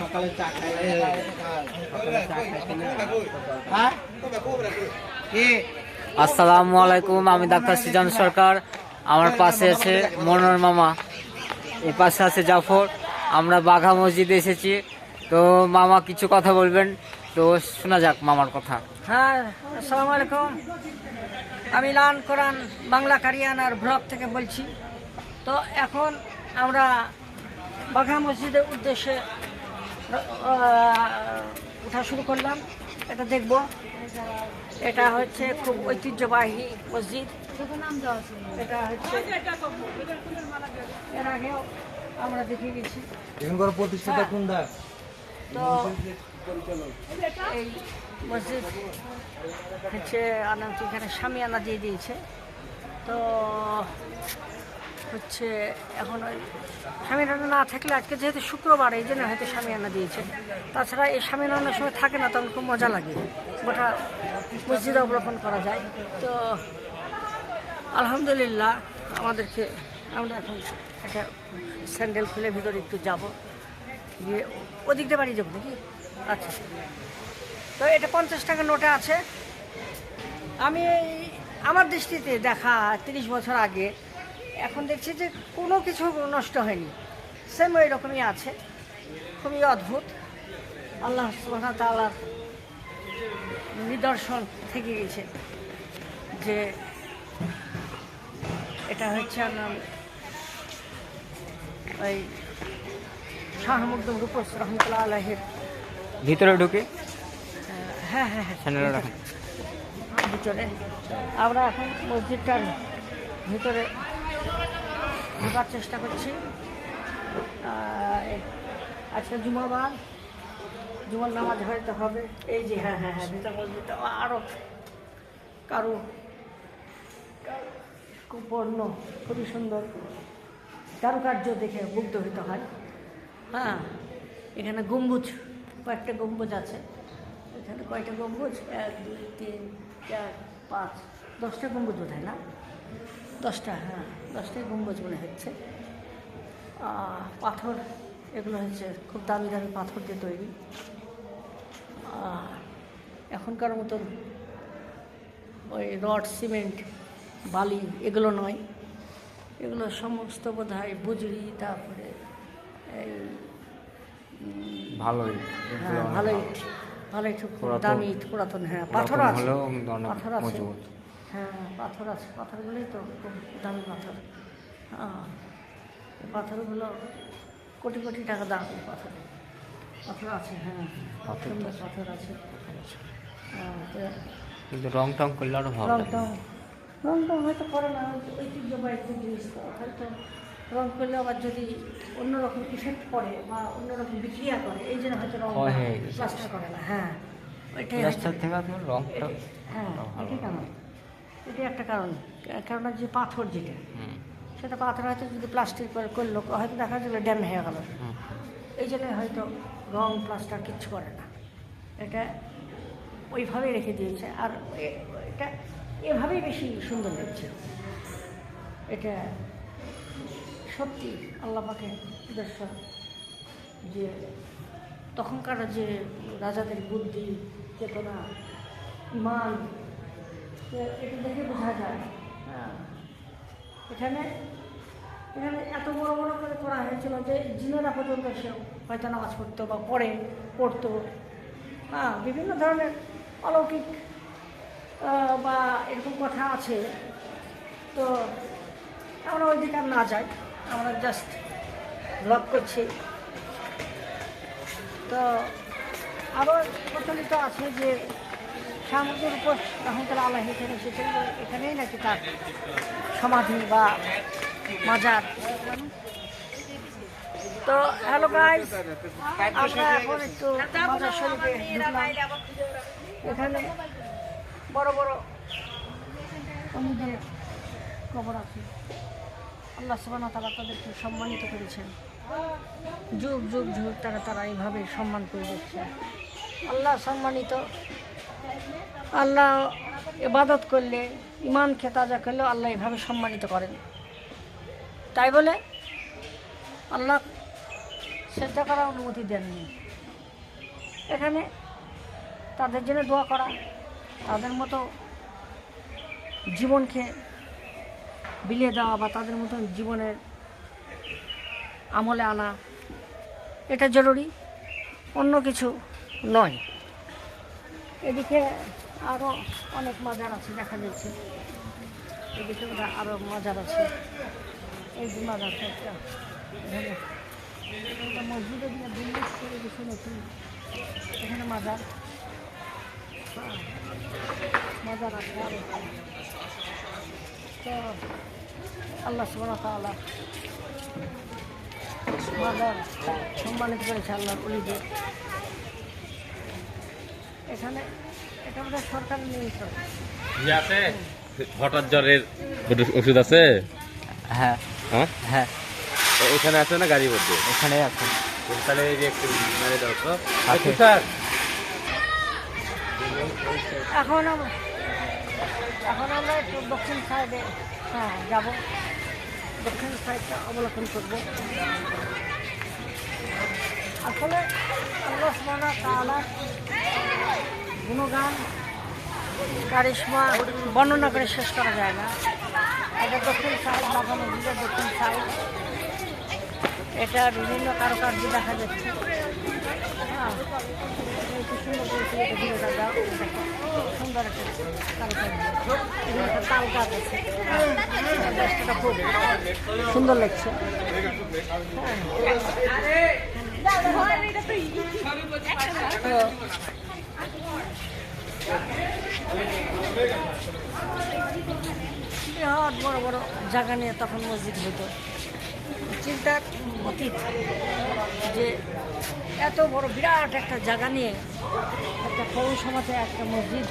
সকালে চা খাই। সকালে চা খাইতে না হ্যাঁ? কি? আসসালামু আলাইকুম আমি ডাক্তার সিজান সরকার। আমার পাশে আছে মনোর মামা। এই পাশে আছে জাফর। আমরা বাঘা মসজিদে এসেছি। তো মামা কিছু কথা বলবেন? তো শোনা যাক মামার কথা। হ্যাঁ আসসালামু আলাইকুম। আমি লান কোরআন বাংলা কারিয়ানার ব্লক থেকে বলছি। তো এখন আমরা বাঘা মসজিদের উদ্দেশ্যে উঠা শুরু করলাম। এটা দেখব। এটা হচ্ছে খুব ঐতিহ্যবাহী মসজিদ। এটা হচ্ছে এর আগেও আমরা দেখে গেছি এখানকার প্রতিষ্ঠাতা কোনটা? তো এই মসজিদ হচ্ছে এখানে সামিয়ানা দিয়ে দিয়েছে। তো হচ্ছে এখন সামিয়ানা না থাকলে আজকে যেহেতু শুক্রবার, এই জন্য হয়তো সামিয়ানা দিয়েছে। তাছাড়া এই সামিয়ানার সময় থাকে না, তখন খুব মজা লাগে। গোটা মসজিদ অবলোকন করা যায়। তো আলহামদুলিল্লাহ, আমাদেরকে আমরা এখন একটা স্যান্ডেল খুলে ভিতরে একটু যাব। গিয়ে ওদিক দিয়ে বাড়ি যাব নাকি? আচ্ছা। তো এটা পঞ্চাশ টাকা নোটে আছে। আমি আমার দৃষ্টিতে দেখা তিরিশ বছর আগে এখন দেখছি যে কোনো কিছু নষ্ট হয়নি। সেম ওই রকমই আছে। খুবই অদ্ভুত। আল্লাহ সুবহানাহু ওয়া তাআলার নিদর্শন থেকে গেছে যে এটা হচ্ছে আপনার ওই শাহ মুকদম রূপস রহমতুল্লাহ আলহের ভিতরে ঢুকে? হ্যাঁ হ্যাঁ হ্যাঁ। ভিতরে। আমরা এখন মসজিদটার ভিতরে ঢোকার চেষ্টা করছি। আজকে জুমাবার জুমার নামাজ হয়তো হবে। এই যে হ্যাঁ হ্যাঁ হ্যাঁ ভিতর মসজিদটা আরও কারও বর্ণ খুবই সুন্দর কারুকার্য দেখে মুগ্ধ হতে হয়। হ্যাঁ এখানে গম্বুজ, কয়েকটা গম্বুজ আছে। এখানে কয়টা গম্বুজ? এক, দুই, তিন, চার, পাঁচ, দশটা গম্বুজ বোধ না? দশটা হ্যাঁ দশটাই গম্বুজ মনে হচ্ছে। পাথর এগুলো হচ্ছে খুব দামি দামি পাথর দিয়ে তৈরি। এখনকার মতন ওই রড সিমেন্ট বালি এগুলো নয়। এগুলো সমস্ত বোধ হয় বুজরি তারপরে এই ভালোই হ্যাঁ ভালো। ইট ভালো ইট খুব দামি ইট পুরাতন হ্যাঁ পাথর আছে। পাথর আছে। হ্যাঁ পাথর আছে। পাথরগুলোই তো খুব দামি পাথর। হ্যাঁ পাথরগুলো কোটি কোটি টাকা দাম এই পাথরে। পাথর আছে হ্যাঁ। সুন্দর পাথর আছে। হ্যাঁ, কিন্তু রং টং করলে আরও ভালো রং টং। রং টং হয়তো করে না ঐতিহ্যবাহী একটা জিনিস তো। হয়তো রং করলে আবার যদি অন্যরকম ইফেক্ট পড়ে বা অন্যরকম বিক্রিয়া করে এই জন্য হয়তো রং হয়ে। প্লাস্টার করে না। হ্যাঁ ওইটাই রাস্তার থেকে রংটা হ্যাঁ এটাই একটা কারণ। কেননা যে পাথর যেটা সেটা পাথর হয়তো যদি প্লাস্টিক করে করল হয়তো দেখা যাবে ড্যাম হয়ে গেল। এই জন্য হয়তো রং প্লাস্টার কিচ্ছু করে না। এটা ওইভাবেই রেখে দিয়েছে। আর এটা এভাবেই বেশি সুন্দর লাগছে এটা সত্যি আল্লাপাকে উদ্দেশ্য যে তখনকার যে রাজাদের বুদ্ধি চেতনা ইমান এটা দেখে বোঝা যায়। হ্যাঁ। এখানে এখানে এত বড় বড় করে করা হয়েছিল যে জিনেরা পর্যন্ত সে হয়তো নামাজ পড়তো বা পড়ে পড়তো। হ্যাঁ বিভিন্ন ধরনের অলৌকিক বা এরকম কথা আছে। তো আমরা ওই দিকে আর না যাই। আমরা জাস্ট ব্লগ করছি। তো আরও প্রচলিত আছে যে শামুদের উপর রহমতুল্লাহ আল্লাহ এখানে এসেছেন এখানেই নাকি তার সমাধি বা মাজার। তো হ্যালো গাইস আমরা এখন একটু মাজার শরীফে ঢুকলাম। এখানে বড় বড় কবর আছে। আল্লাহ সুবাহ তারা তাদেরকে সম্মানিত করেছেন। যুগ যুগ যুগ তারা তারা এইভাবে সম্মান করে দিচ্ছে। আল্লাহ সম্মানিত আল্লাহ এবাদত করলে ইমানকে তাজা করলে আল্লাহ এভাবে সম্মানিত করেন। তাই বলে আল্লাহ সেটা করার অনুমতি দেননি। এখানে তাদের জন্য দোয়া করা, তাদের মতো জীবনকে বিলিয়ে দেওয়া বা তাদের মতন জীবনের আমলে আনা, এটা জরুরি, অন্য কিছু নয়। এদিকে আরও অনেক মাজার আছে, দেখা যাচ্ছে। এদিকে ওরা আরও মাজার আছে। এই যে মাজারটা একটা। মসজিদে দিয়ে বিল্ডিং করে দিচ্ছে নতুন এখানে মাজার। মাজার আছে আরও তো আল্লাহ সুবাহ তাআলা মাজার সম্মানিত করেছে আল্লাহর অলিদের এখানে ইয়ে আছে? হঠাৎ জ্বরের ওষুধ- আছে? হ্যাঁ। হ্যাঁ? হ্যাঁ। ওখানে আছে না গাড়ির মধ্যে এখানেই আছে। তাহলে এই যে একটু মেরে দাও তো। আছে। স্যার। এখন আমরা এখন আমরা একটু দক্ষিণ সাইডে হ্যাঁ যাব। দক্ষিণ সাইডটা অবলোকন করব। আসলে আল্লাহ গুণগান কারিশমা বর্ণনা করে শেষ করা যায় না। এটা দক্ষিণ সাইড বাঘা মসজিদের দক্ষিণ সাইড। এটা বিভিন্ন কারুকার্য দেখা যাচ্ছে। হ্যাঁ। সুন্দর একটা তাল গাছ আছে হ্যাঁ, খুব সুন্দর লাগছে। তো বিরাট বড় বড় জায়গা নিয়ে তখন মসজিদ হতো। চিন্তার অতীত যে এত বড় বিরাট একটা জায়গা নিয়ে একটা পৌরসভাতে একটা মসজিদ।